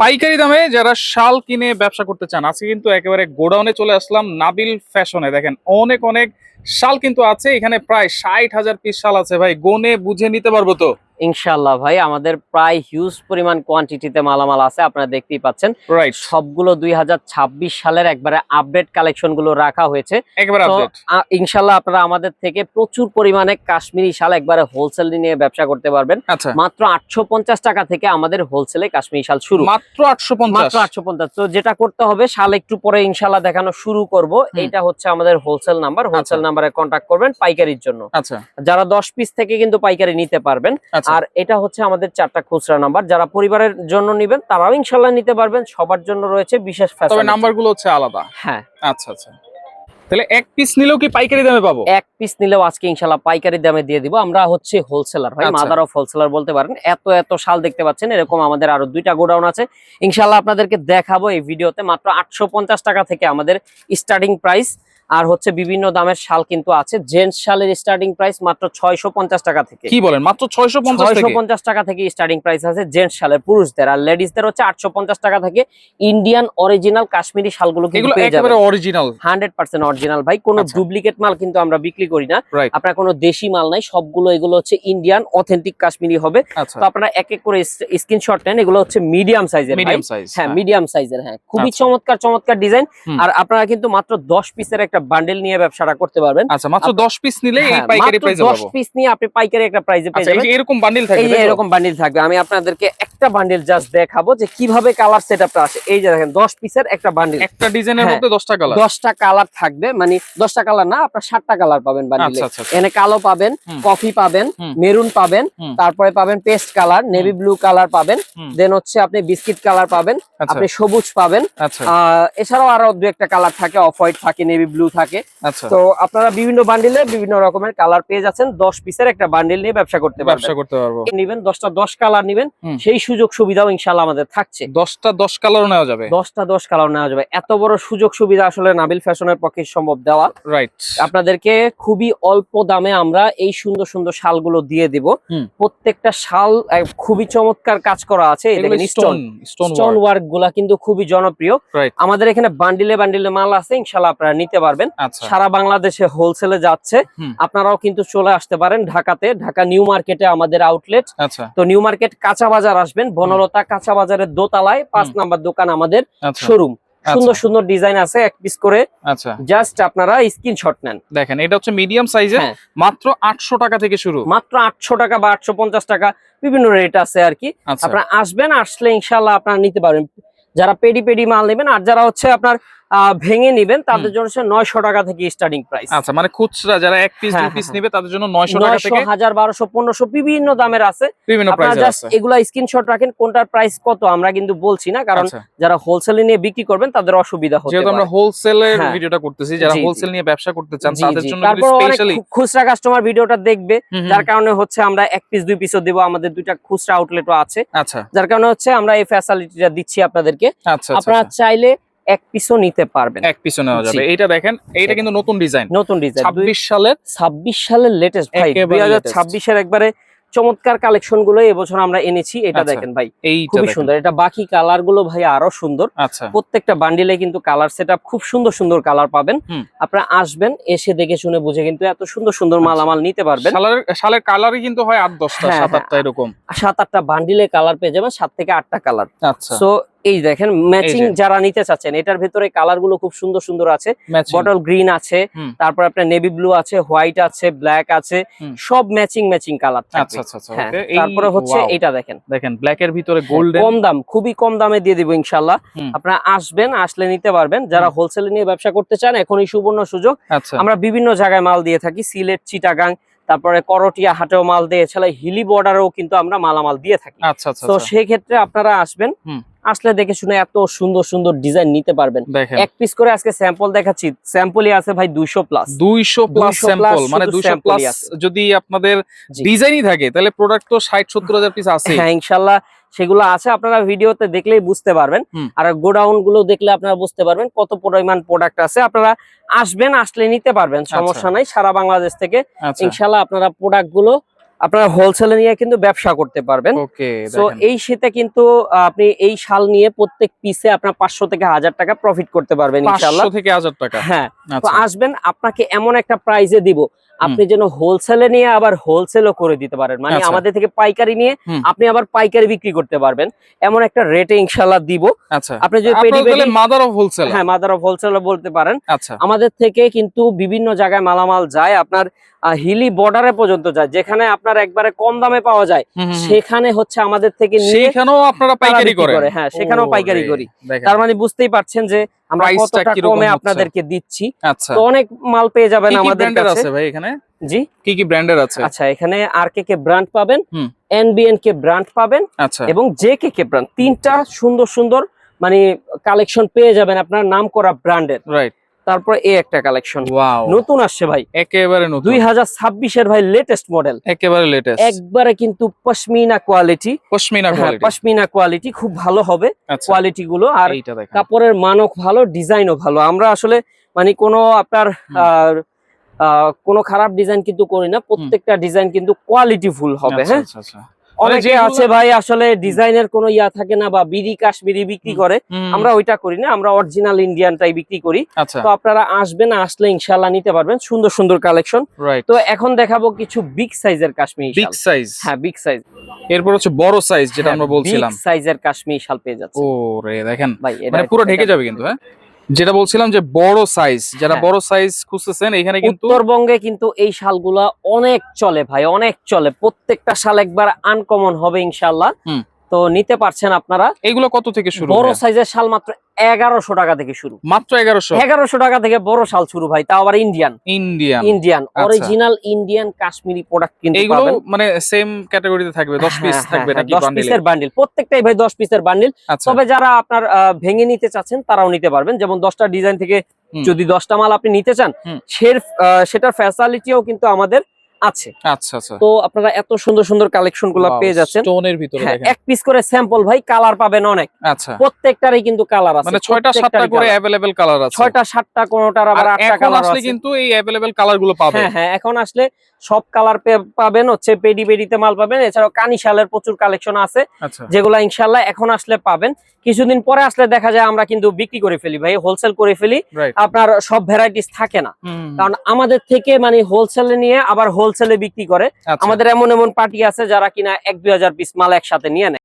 পাইকারি দামে যারা শাল কিনে ব্যবসা করতে চান, আজকে কিন্তু একেবারে গোডাউনে চলে আসলাম নাবিল ফ্যাশনে। দেখেন, অনেক অনেক শাল কিন্তু আছে। এখানে প্রায় ষাট হাজার পিস শাল আছে। ভাই, গনে বুঝে নিতে পারব তো? ইনশাল্লাহ ভাই আমাদের প্রায় হিউজ পরিমাণ কোয়ান্টিটিতে মালামাল আছে আপনারা দেখতেই পাচ্ছেন। রাইট সবগুলো দুই সালের একবারে আপডেট কালেকশনগুলো রাখা হয়েছে। ইনশাল্লাহ আপনারা আমাদের থেকে প্রচুর পরিমাণে কাশ্মীরি শাল একবারে হোলসেল নিয়ে ব্যবসা করতে পারবেন। আচ্ছা। মাত্র আটশো পঞ্চাশ টাকা থেকে আমাদের হোলসেলে কাশ্মীরি শাল শুরু। মাত্র আটশো পঞ্চাশ। মাত্র আটশো পঞ্চাশ। তো যেটা করতে হবে শাল একটু পরে ইনশাল্লাহ দেখানো শুরু করব। এইটা হচ্ছে আমাদের হোলসেল নাম্বার হোলসেল নাম্বারে কন্ট্যাক্ট করবেন পাইকারির জন্য। আচ্ছা। যারা দশ পিস থেকে কিন্তু পাইকারি নিতে পারবেন। আচ্ছা। আর এটা হচ্ছে আমাদের চারটা খুচরা নাম্বার। যারা পরিবারের জন্য নিবেন তারাও ইনশাল্লাহ নিতে পারবেন। সবার জন্য রয়েছে বিশেষ তবে ফ্যাসিলিটি নাম্বারগুলো হচ্ছে আলাদা? হ্যাঁ। আচ্ছা আচ্ছা। তাহলে এক পিস নিলেও কি পাইকারি দামে পাবো? এক পিস নিলেও আজকে ইনশাল্লাহ পাইকারি দামে দিয়ে দিব। আমরা হচ্ছে হোলসেলার ভাই আচ্ছা। মাদার অফ হোলসেলার বলতে পারেন। এত এত শাল দেখতে পাচ্ছেন এরকম আমাদের আরও দুইটা গোডাউন আছে। ইনশাল্লাহ আপনাদেরকে দেখাবো এই ভিডিওতে। মাত্র আটশো পঞ্চাশ টাকা থেকে আমাদের স্টার্টিং প্রাইস আর হচ্ছে বিভিন্ন দামের শাল কিন্তু আছে। জেন্টস শালের স্টার্টিং প্রাইস মাত্র ছয়শো পঞ্চাশ টাকা থেকে। কি বলেন? মাত্র ছয়শো পঞ্চাশ টাকা থেকে স্টার্টিং প্রাইস আছে জেন্টস শালের পুরুষদের। আর লেডিসদের হচ্ছে আটশো পঞ্চাশ টাকা থেকে ইন্ডিয়ান অরিজিনাল কাশ্মীরি শালগুলো কিন্তু পেয়ে যাবেন। অরিজিনাল হান্ড্রেড পার্সেন্ট অরিজিনাল ভাই কোনো আচ্ছা। ডুপ্লিকেট মাল কিন্তু আমরা বিক্রি করি না। আপনার কোনো দেশি মাল নাই সবগুলো এগুলো হচ্ছে ইন্ডিয়ান অথেন্টিক কাশ্মীরি হবে। আচ্ছা। তো আপনারা এক এক করে স্ক্রিনশট নেন এগুলো হচ্ছে মিডিয়াম সাইজের মিডিয়াম সাইজ হ্যাঁ মিডিয়াম সাইজের হ্যাঁ। খুবই আচ্ছা। চমৎকার চমৎকার ডিজাইন আর আপনারা কিন্তু মাত্র দশ পিসের একটা বান্ডেল নিয়ে ব্যবসাটা করতে পারবেন। আচ্ছা মাত্র দশ পিস নিলে এই পাইকারি প্রাইসে পাবো। পিস নিয়ে আপনি পাইকারি একটা প্রাইজে পেয়ে আচ্ছা যাবেন। এরকম বান্ডিল থাকবে এই এরকম বান্ডিল থাকবে। আমি আপনাদেরকে একটা বান্ডিল জাস্ট দেখাবো যে কীভাবে কালার সেটআপটা আসে। এই যে দেখেন 10 পিসের একটা বান্ডিল একটা ডিজাইনের হ্যাঁ। মধ্যে দশটা কালার 10টা কালার থাকবে। মানে 10টা কালার না আপনার 7টা কালার পাবেন বান্ডিলে আচ্ছা আচ্ছা। এখানে কালো পাবেন কফি পাবেন মেরুন পাবেন তারপরে পাবেন paste colour navy blue colour পাবেন। দেন হচ্ছে আপনি বিস্কিট কালার পাবেন আপনি সবুজ পাবেন। আহ, এছাড়াও আরও দু একটা কালার থাকে অফ হোয়াইট থাকে নেভি ব্লু থাকে। আচ্ছা। তো আপনারা বিভিন্ন বান্ডিলে বিভিন্ন রকমের কালার পেয়ে যাচ্ছেন। 10 পিসের একটা বান্ডিল নিয়ে ব্যবসা করতে ব্যবসা করতে পারব। নিবেন 10টা 10 কালার নিবেন। সেই সুযোগ সুবিধাও ইনশাআল্লাহ আমাদের থাকছে। দশটা দশ কালারও নেওয়া যাবে। দশটা দশ কালার নেওয়া যাবে। এত বড় সুযোগ সুবিধা আসলে নাবিল ফ্যাশনের পক্ষে সম্ভব দেওয়া। রাইট আপনাদেরকে খুবই অল্প দামে আমরা এই সুন্দর সুন্দর শালগুলো দিয়ে দিব। প্রত্যেকটা শাল খুবই চমৎকার কাজ করা আছে। স্টোন ওয়ার্কগুলা কিন্তু খুবই জনপ্রিয়। আমাদের এখানে বান্ডিলে বান্ডিলে মাল আছে। ইনশাল্লাহ আপনারা নিতে পারবেন। আচ্ছা। সারা বাংলাদেশে হোলসেলে যাচ্ছে। আপনারাও কিন্তু চলে আসতে পারেন ঢাকাতে। ঢাকা নিউ মার্কেটে আমাদের আউটলেট আচ্ছা। তো নিউ মার্কেট কাঁচা বাজার আসবেন। বনলতা কাঁচা বাজারের দোতলায় পাঁচ নাম্বার দোকান আমাদের আচ্ছা। শোরুম সুন্দর সুন্দর ডিজাইন আছে এক পিস করে। আচ্ছা। জাস্ট আপনারা স্ক্রিনশট নেন। দেখেন এটা হচ্ছে মিডিয়াম সাইজের হ্যাঁ। মাত্র আটশো টাকা থেকে শুরু। মাত্র আটশো টাকা বা আটশো পঞ্চাশ টাকা বিভিন্ন রেট আছে আর কি। আচ্ছা। আপনারা আসবেন আসলে ইনশাল্লাহ আপনারা নিতে পারবেন। যারা পেডি পেডি মাল নেবেন আর যারা হচ্ছে আপনার ভেঙে নিবেন তাদের জন্য হচ্ছে নয়শো টাকা থেকে স্টার্টিং প্রাইস আচ্ছা মানে খুচরা যারা এক পিস হ্যাঁ, পিস হ্যাঁ। নিবে তাদের জন্য নয়শো টাকা থেকে হাজার বারোশো পনেরোশো বিভিন্ন দামের আছে। বিভিন্ন এগুলা স্ক্রিনশট রাখেন কোনটার প্রাইস কত আমরা কিন্তু বলছি না কারণ আচ্ছা। যারা হোলসেলে নিয়ে বিক্রি করবেন তাদের অসুবিধা হতে যেহেতু আমরা হোলসেলের হ্যাঁ। ভিডিওটা করতেছি যারা। হোলসেল নিয়ে ব্যবসা করতে চান তাদের জন্য স্পেশালি খুচরা কাস্টমার ভিডিওটা দেখবে যার কারণে হচ্ছে আমরা এক পিস দুই পিসও দিব আমাদের দুইটা খুচরা আউটলেটও আছে। আচ্ছা। যার কারণে হচ্ছে আমরা এই ফ্যাসিলিটিটা দিচ্ছি আপনাদেরকে। আচ্ছা আচ্ছা আপনারা। চাইলে এক পিসও নিতে পারবেন। এক পিসও নেওয়া যাবে। জি। এইটা দেখেন এইটা কিন্তু নতুন ডিজাইন। নতুন ডিজাইন। ছাব্বিশ সালের ছাব্বিশ সালের লেটেস্ট ভাই একেবারে দুই হাজার latest। ছাব্বিশের একবারে চমৎকার কালেকশনগুলো এবছর আমরা এনেছি। এটা আচ্ছা। দেখেন ভাই খুবই সুন্দর। এটা বাকি কালারগুলো ভাই আরও সুন্দর। আচ্ছা। প্রত্যেকটা বান্ডিলে কিন্তু কালার সেট খুব সুন্দর সুন্দর কালার পাবেন। আপনারা আসবেন এসে দেখে শুনে বুঝে কিন্তু এত সুন্দর সুন্দর মালামাল নিতে পারবেন। শালের কালারই কিন্তু হয় আট দশটা হ্যাঁ, সাত হ্যাঁ। আটটা এরকম। সাত আটটা বান্ডিলে কালার পেয়ে যাবেন সাত থেকে আটটা কালার আচ্ছা। সো এই দেখেন ম্যাচিং যারা নিতে চাচ্ছেন এটার ভেতরে কালারগুলো খুব সুন্দর সুন্দর আছে। বটল গ্রিন আছে তারপর আপনার নেভি ব্লু আছে হোয়াইট আছে ব্ল্যাক আছে সব ম্যাচিং ম্যাচিং কালার আচ্ছা আচ্ছা আচ্ছা হ্যাঁ তারপরে হচ্ছে এটা দেখেন। দেখেন ব্ল্যাক এর ভিতরে গোল্ডেন কম দাম খুবই কম দামে দিয়ে দিব ইনশাল্লাহ আপনারা আসবেন আসলে নিতে পারবেন। যারা হোলসেলে নিয়ে ব্যবসা করতে চান এখনই সুবর্ণ সুযোগ। আচ্ছা। আমরা বিভিন্ন জায়গায় মাল দিয়ে থাকি সিলেট চিটাগাং তারপরে করটিয়া হাটেও মাল দিয়ে এছাড়া হিলি বর্ডারেও কিন্তু আমরা মালামাল দিয়ে থাকি। আচ্ছা আচ্ছা তো আচ্ছা। সেই ক্ষেত্রে আপনারা আসবেন। আসলে দেখে শুনে এত সুন্দর সুন্দর ডিজাইন নিতে পারবেন। এক পিস করে আজকে স্যাম্পল দেখাচ্ছি। স্যাম্পলই আছে ভাই দুইশো প্লাস দুইশো প্লাস স্যাম্পল মানে শুধু দুইশো sample প্লাস যদি আপনাদের ডিজাইনই থাকে তাহলে প্রোডাক্ট তো ষাট সত্তর হাজার পিস আছে। হ্যাঁ ইনশাল্লাহ সেগুলো আছে। আপনারা ভিডিওতে দেখলেই বুঝতে পারবেন। আর গোডাউনগুলো দেখলে আপনারা বুঝতে পারবেন কত পরিমাণ প্রোডাক্ট আছে। আপনারা আসবেন আসলে নিতে পারবেন সমস্যা নাই সারা বাংলাদেশ থেকে। আচ্ছা। ইনশাল্লাহ আপনারা প্রোডাক্টগুলো আপনারা হোলসেলে নিয়ে কিন্তু ব্যবসা করতে পারবেন। তো এই শীতে কিন্তু আপনি এই শাল নিয়ে প্রত্যেক পিসে আপনার পাঁচশো থেকে হাজার টাকা প্রফিট করতে পারবেন ইনশাল্লাহ থেকে হাজার টাকা? হ্যাঁ তো আচ্ছা। আসবেন আপনাকে এমন একটা প্রাইজে দিব। আপনি যেন হোলসেলে নিয়ে আবার হোলসেলও করে দিতে পারেন। মানে আচ্ছা। আমাদের থেকে পাইকারি নিয়ে আপনি আবার পাইকারি বিক্রি করতে পারবেন। এমন একটা রেটে ইনশাল্লাহ দিব। আচ্ছা। আপনি যদি মাদার অফ হোলসেল হ্যাঁ মাদার অফ হোলসেলও বলতে পারেন। আমাদের থেকে কিন্তু বিভিন্ন জায়গায় মালামাল যায়। আপনার হিলি বর্ডারে পর্যন্ত যায়। যেখানে আপনার একবারে কম দামে পাওয়া যায়। সেখানে হচ্ছে আমাদের থেকে নিয়ে সেইখানেও আপনারা পাইকারি করে, হ্যাঁ, সেখানেও পাইকারি করি। তার মানে বুঝতেই পারছেন যে আমরা কতটা কমে আপনাদেরকে দিচ্ছি। আচ্ছা। তো অনেক মাল পেয়ে যাবেন আমাদের কাছে। ভাই এখানে? জি। কি কি ব্র্যান্ডের আছে? আচ্ছা এখানে আর কে কে ব্র্যান্ড পাবেন। এনবিএন কে ব্র্যান্ড পাবেন আচ্ছা। এবং জে কে কে ব্র্যান্ড তিনটা সুন্দর সুন্দর মানে কালেকশন পেয়ে যাবেন আপনার নাম করা ব্র্যান্ডের রাইট তারপর এই একটা কালেকশন নতুন আসছে ভাই। একেবারে নতুন। দুই হাজার ছাব্বিশের ভাই লেটেস্ট মডেল একেবারে লেটেস্ট একবারে কিন্তু pashmina quality pashmina quality pashmina quality খুব ভালো হবে আচ্ছা। কোয়ালিটি গুলো। আর কাপড়ের মানও ভালো ডিজাইনও ভালো। আমরা আসলে মানে কোনো আপনার কোনো খারাপ ডিজাইন কিন্তু করি না। প্রত্যেকটা ডিজাইন কিন্তু কোয়ালিটি ফুল হবে আচ্ছা, হ্যাঁ? আচ্ছা, আচ্ছা। অনেকে আছে ভাই আসলে ডিজাইনের কোনো ইয়া থাকে না বা বিডি কাশ্মীরি বিক্রি করে। আমরা ওইটা করি না আমরা অরিজিনাল ইন্ডিয়ানটাই বিক্রি করি। আচ্ছা। তো আপনারা আসবেন আসলে ইনশাল্লাহ নিতে পারবেন। সুন্দর সুন্দর কালেকশন তো এখন দেখাবো কিছু বিগ সাইজের কাশ্মীরি বিগ সাইজ হ্যাঁ বিগ সাইজ এরপর হচ্ছে বড় সাইজ যেটা আমরা বলছিলাম। সাইজের কাশ্মীরি শাল পেয়ে যাচ্ছে। দেখেন। ভাই এটা মানে পুরো ঢেকে যাবে কিন্তু হ্যাঁ? যেটা বলছিলাম যে বড় সাইজ যারা হ্যাঁ। বড় সাইজ খুঁজতেছেন এখানে কিন্তু উত্তরবঙ্গে কিন্তু এই শালগুলা অনেক চলে ভাই অনেক চলে প্রত্যেকটা শাল একবার আনকমন হবে ইনশাল্লাহ। তো নিতে পারছেন আপনারা। এগুলো কত থেকে শুরু বড় সাইজের শাল মাত্র এগারোশো টাকা থেকে শুরু। মাত্র এগারোশো? এগারোশো টাকা থেকে বড় শাল শুরু ভাই তাও আবার Indian Indian Indian. Original Indian Kashmiri product কিন্তু পাবেন মানে সেম ক্যাটাগরিতে থাকবে দশ পিস হ্যাঁ, থাকবে হ্যাঁ, নাকি দশ বান্ডিলে পিসের বান্ডিল প্রত্যেকটাই ভাই দশ পিসের বান্ডিল তবে যারা আপনার ভেঙে নিতে চাচ্ছেন তারাও নিতে পারবেন। যেমন দশটা ডিজাইন থেকে। যদি দশটা মাল আপনি নিতে চান সেটার ফ্যাসিলিটিও কিন্তু আমাদের আছে। আচ্ছা আচ্ছা। তো আপনারা এত সুন্দর সুন্দর কালেকশনগুলা পেয়ে যাচ্ছেন। স্টোনের ভিতরে হ্যাঁ দেখেন। এক পিস করে স্যাম্পল ভাই কালার পাবেন অনেক। আচ্ছা। প্রত্যেকটারই কিন্তু কালার আছে মানে ছয়টা সাতটা প্রত্যেকটারই করে अवेलेबल কালার আছে। ছয়টা সাতটা কোনটার আবার আর আটটা এখন কালার আসলে আছে। কিন্তু এই অ্যাভেলেবেল কালারগুলো পাবেন। হ্যাঁ হ্যাঁ এখন আসলে সব কালার পাবেন হচ্ছে পেডি পেডিতে মাল পাবেন। এছাড়াও কানিশালের প্রচুর কালেকশন আছে আচ্ছা। যেগুলো ইনশাল্লাহ এখন আসলে পাবেন। কিছুদিন পরে আসলে দেখা যায় আমরা কিন্তু বিক্রি করে ফেলি ভাই হোলসেল করে ফেলি। আপনার সব ভ্যারাইটিস থাকে না। কারণ আমাদের থেকে মানে হোলসেলে নিয়ে আবার হোলসেলে বিক্রি করে। আমাদের এমন এমন পার্টি আছে যারা কিনা এক দুই হাজার পিস মাল একসাথে নিয়ে নেয়।